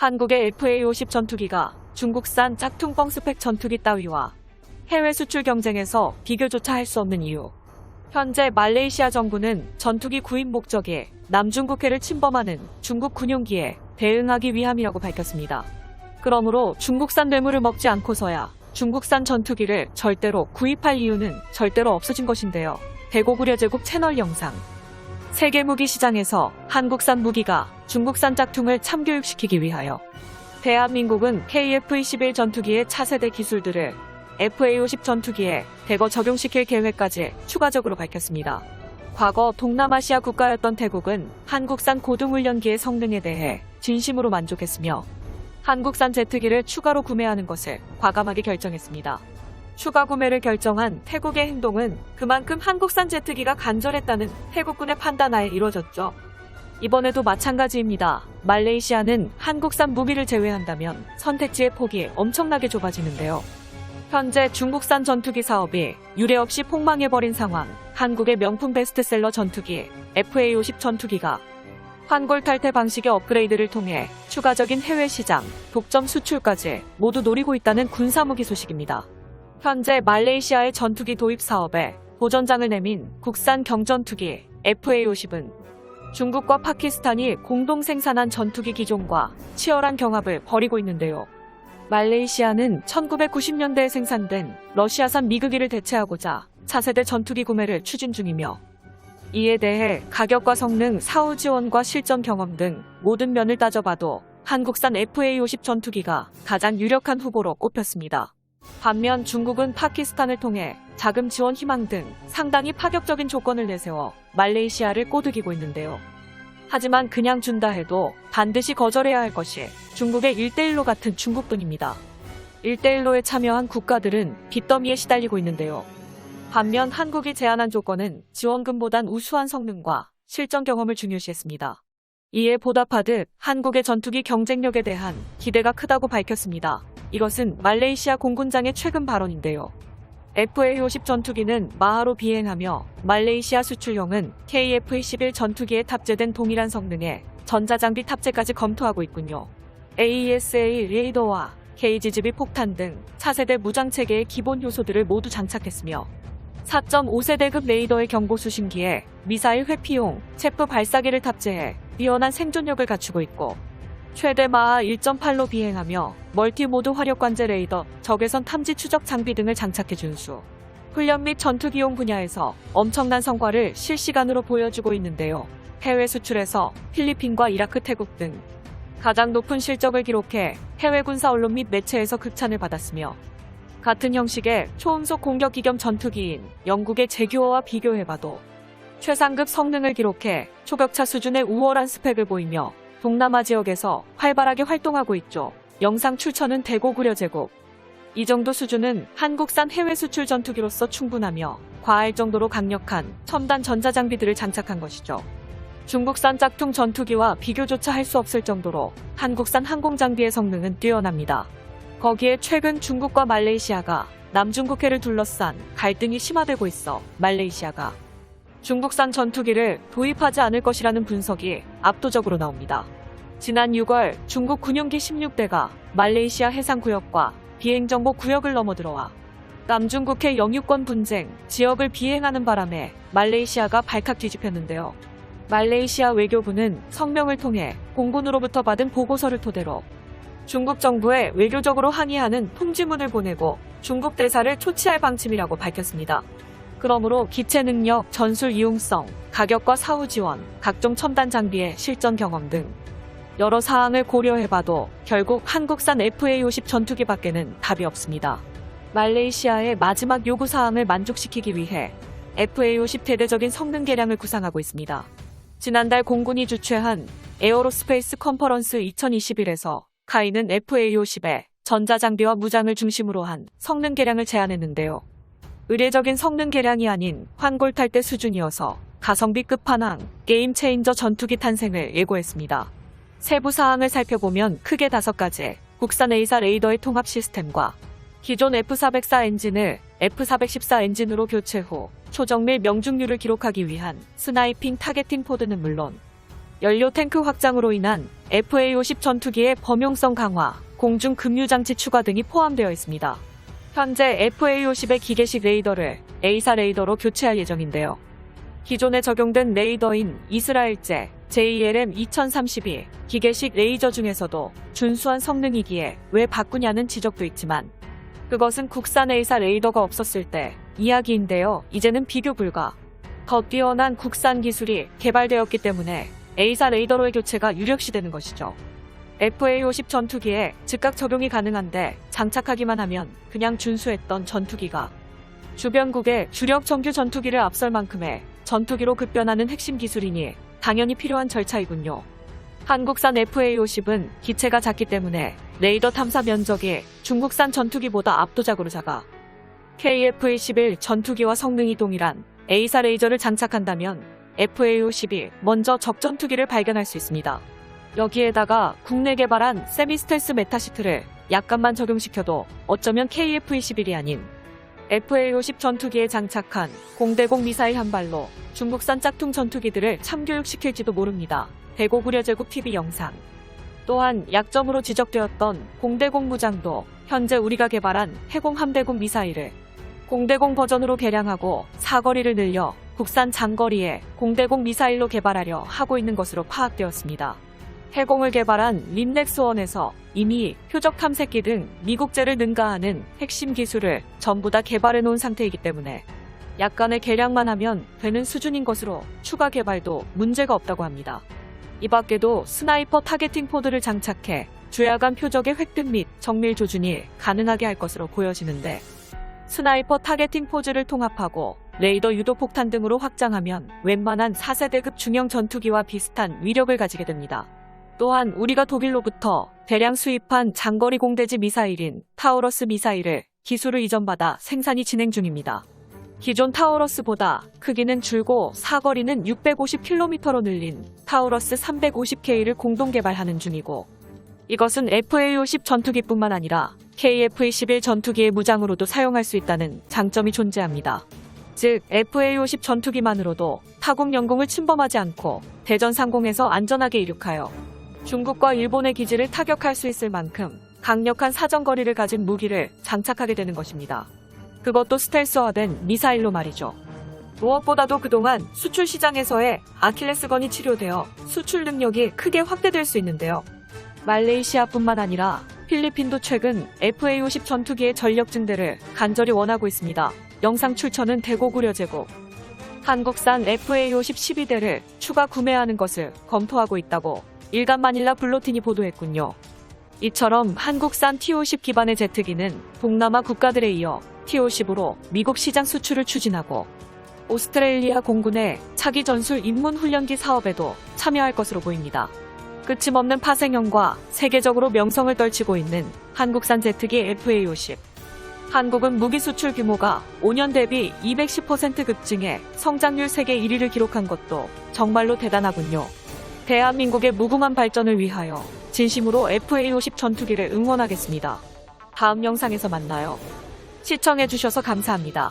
한국의 FA-50 전투기가 중국산 짝퉁뻥 스펙 전투기 따위와 해외 수출 경쟁에서 비교조차 할 수 없는 이유. 현재 말레이시아 정부는 전투기 구입 목적이 남중국해를 침범하는 중국 군용기에 대응하기 위함이라고 밝혔습니다. 그러므로 중국산 뇌물을 먹지 않고서야 중국산 전투기를 절대로 구입할 이유는 절대로 없어진 것인데요. 대고구려 제국 채널 영상. 세계 무기 시장에서 한국산 무기가 중국산 짝퉁을 참교육시키기 위하여 대한민국은 KF-21 전투기의 차세대 기술들을 FA-50 전투기에 대거 적용시킬 계획까지 추가적으로 밝혔습니다. 과거 동남아시아 국가였던 태국은 한국산 고등훈련기의 성능에 대해 진심으로 만족했으며 한국산 제트기를 추가로 구매하는 것을 과감하게 결정했습니다. 추가 구매를 결정한 태국의 행동은 그만큼 한국산 제트기가 간절했다는 태국군의 판단하에 이루어졌죠. 이번에도 마찬가지입니다. 말레이시아는 한국산 무기를 제외한다면 선택지의 폭이 엄청나게 좁아지는데요. 현재 중국산 전투기 사업이 유례 없이 폭망해버린 상황. 한국의 명품 베스트셀러 전투기 FA-50 전투기가 환골 탈퇴 방식의 업그레이드를 통해 추가적인 해외 시장, 독점 수출까지 모두 노리고 있다는 군사무기 소식입니다. 현재 말레이시아의 전투기 도입 사업에 도전장을 내민 국산 경전투기 FA-50은 중국과 파키스탄이 공동 생산한 전투기 기종과 치열한 경합을 벌이고 있는데요. 말레이시아는 1990년대에 생산된 러시아산 미그기를 대체하고자 차세대 전투기 구매를 추진 중이며 이에 대해 가격과 성능, 사후 지원과 실전 경험 등 모든 면을 따져봐도 한국산 FA-50 전투기가 가장 유력한 후보로 꼽혔습니다. 반면 중국은 파키스탄을 통해 자금 지원 희망 등 상당히 파격적인 조건을 내세워 말레이시아를 꼬드기고 있는데요. 하지만 그냥 준다 해도 반드시 거절해야 할 것이 중국의 1대1로 같은 중국돈입니다. 1대1로에 참여한 국가들은 빚더미에 시달리고 있는데요. 반면 한국이 제안한 조건은 지원금보단 우수한 성능과 실전 경험을 중요시했습니다. 이에 보답하듯 한국의 전투기 경쟁력에 대한 기대가 크다고 밝혔습니다. 이것은 말레이시아 공군장의 최근 발언인데요. FA-50 전투기는 마하로 비행하며 말레이시아 수출용은 KF-11 전투기에 탑재된 동일한 성능의 전자장비 탑재까지 검토하고 있군요. AESA 레이더와 KGGB 폭탄 등 차세대 무장체계의 기본 요소들을 모두 장착했으며 4.5세대급 레이더의 경보 수신기에 미사일 회피용 체프 발사기를 탑재해 뛰어난 생존력을 갖추고 있고 최대 마하 1.8로 비행하며 멀티모드 화력관제 레이더, 적외선 탐지 추적 장비 등을 장착해 준수. 훈련 및 전투기용 분야에서 엄청난 성과를 실시간으로 보여주고 있는데요. 해외 수출에서 필리핀과 이라크, 태국 등 가장 높은 실적을 기록해 해외 군사 언론 및 매체에서 극찬을 받았으며 같은 형식의 초음속 공격기 겸 전투기인 영국의 제규어와 비교해봐도 최상급 성능을 기록해 초격차 수준의 우월한 스펙을 보이며 동남아 지역에서 활발하게 활동하고 있죠. 영상 출처는 대고 구려 제국. 이 정도 수준은 한국산 해외 수출 전투기로서 충분하며 과할 정도로 강력한 첨단 전자장비들을 장착한 것이죠. 중국산 짝퉁 전투기와 비교조차 할 수 없을 정도로 한국산 항공장비의 성능은 뛰어납니다. 거기에 최근 중국과 말레이시아가 남중국해를 둘러싼 갈등이 심화되고 있어 말레이시아가 중국산 전투기를 도입하지 않을 것이라는 분석이 압도적으로 나옵니다. 지난 6월 중국 군용기 16대가 말레이시아 해상구역과 비행정보 구역을 넘어들어와 남중국해 영유권 분쟁 지역을 비행하는 바람에 말레이시아가 발칵 뒤집혔는데요. 말레이시아 외교부는 성명을 통해 공군으로부터 받은 보고서를 토대로 중국 정부에 외교적으로 항의하는 통지문을 보내고 중국 대사를 초치할 방침이라고 밝혔습니다. 그러므로 기체 능력, 전술 이용성, 가격과 사후 지원, 각종 첨단 장비의 실전 경험 등 여러 사항을 고려해봐도 결국 한국산 FA-50 전투기 밖에는 답이 없습니다. 말레이시아의 마지막 요구 사항을 만족시키기 위해 FA-50 대대적인 성능 개량을 구상하고 있습니다. 지난달 공군이 주최한 에어로스페이스 컨퍼런스 2021에서 카이는 FA-50에 전자장비와 무장을 중심으로 한 성능 개량을 제안했는데요. 의례적인 성능 개량이 아닌 환골 탈때 수준이어서 가성비 끝판왕, 게임 체인저 전투기 탄생을 예고했습니다. 세부 사항을 살펴보면 크게 다섯 가지, 국산 A사 레이더의 통합 시스템과 기존 F404 엔진을 F414 엔진으로 교체 후 초정밀 명중률을 기록하기 위한 스나이핑 타겟팅 포드는 물론 연료 탱크 확장으로 인한 FA-50 전투기의 범용성 강화, 공중 급류 장치 추가 등이 포함되어 있습니다. 현재 FA-50의 기계식 레이더를 A사 레이더로 교체할 예정인데요. 기존에 적용된 레이더인 이스라엘제 JLM 2032 기계식 레이저 중에서도 준수한 성능이기에 왜 바꾸냐는 지적도 있지만 그것은 국산 A사 레이더가 없었을 때 이야기인데요. 이제는 비교 불가. 더 뛰어난 국산 기술이 개발되었기 때문에 A사 레이더로의 교체가 유력시되는 것이죠. FA-50 전투기에 즉각 적용이 가능한데 장착하기만 하면 그냥 준수했던 전투기가 주변국의 주력 정규 전투기를 앞설 만큼의 전투기로 급변하는 핵심 기술이니 당연히 필요한 절차이군요. 한국산 FA-50은 기체가 작기 때문에 레이더 탐사 면적이 중국산 전투기보다 압도적으로 작아 KF-21 전투기와 성능이 동일한 A사 레이저를 장착한다면 FA-50이 먼저 적 전투기를 발견할 수 있습니다. 여기에다가 국내 개발한 세미스텔스 메타시트를 약간만 적용시켜도 어쩌면 KF-21이 아닌 FA-50 전투기에 장착한 공대공 미사일 한 발로 중국산 짝퉁 전투기들을 참교육시킬지도 모릅니다. 대고구려 제국 TV 영상. 또한 약점으로 지적되었던 공대공 무장도 현재 우리가 개발한 해공 함대공 미사일을 공대공 버전으로 개량하고 사거리를 늘려 국산 장거리의 공대공 미사일로 개발하려 하고 있는 것으로 파악되었습니다. 해공을 개발한 린넥스원에서 이미 표적 탐색기 등 미국제를 능가하는 핵심 기술을 전부 다 개발해 놓은 상태이기 때문에 약간의 개량만 하면 되는 수준인 것으로 추가 개발도 문제가 없다고 합니다. 이 밖에도 스나이퍼 타겟팅 포드를 장착해 주야간 표적의 획득 및 정밀 조준이 가능하게 할 것으로 보여지는데 스나이퍼 타겟팅 포즈를 통합하고 레이더 유도 폭탄 등으로 확장하면 웬만한 4세대급 중형 전투기와 비슷한 위력을 가지게 됩니다. 또한 우리가 독일로부터 대량 수입한 장거리 공대지 미사일인 타우러스 미사일을 기술을 이전받아 생산이 진행 중입니다. 기존 타우러스보다 크기는 줄고 사거리는 650km로 늘린 타우러스 350K를 공동 개발하는 중이고 이것은 FA-50 전투기뿐만 아니라 KF-21 전투기의 무장으로도 사용할 수 있다는 장점이 존재합니다. 즉 FA-50 전투기만으로도 타국 영공을 침범하지 않고 대전 상공에서 안전하게 이륙하여 중국과 일본의 기지를 타격할 수 있을 만큼 강력한 사정거리를 가진 무기를 장착하게 되는 것입니다. 그것도 스텔스화된 미사일로 말이죠. 무엇보다도 그동안 수출 시장에서의 아킬레스건이 치료되어 수출 능력이 크게 확대될 수 있는데요. 말레이시아뿐만 아니라 필리핀도 최근 FA-50 전투기의 전력 증대를 간절히 원하고 있습니다. 영상 출처는 대고구려 제국. 한국산 FA-50 12대를 추가 구매하는 것을 검토하고 있다고 일간 마닐라 블로틴이 보도했군요. 이처럼 한국산 T-50 기반의 제트기는 동남아 국가들에 이어 T-50으로 미국 시장 수출을 추진하고 오스트레일리아 공군의 차기 전술 입문 훈련기 사업에도 참여할 것으로 보입니다. 끝임없는 파생형과 세계적으로 명성을 떨치고 있는 한국산 제트기 FA-50. 한국은 무기 수출 규모가 5년 대비 210% 급증해 성장률 세계 1위를 기록한 것도 정말로 대단하군요. 대한민국의 무궁한 발전을 위하여 진심으로 FA-50 전투기를 응원하겠습니다. 다음 영상에서 만나요. 시청해주셔서 감사합니다.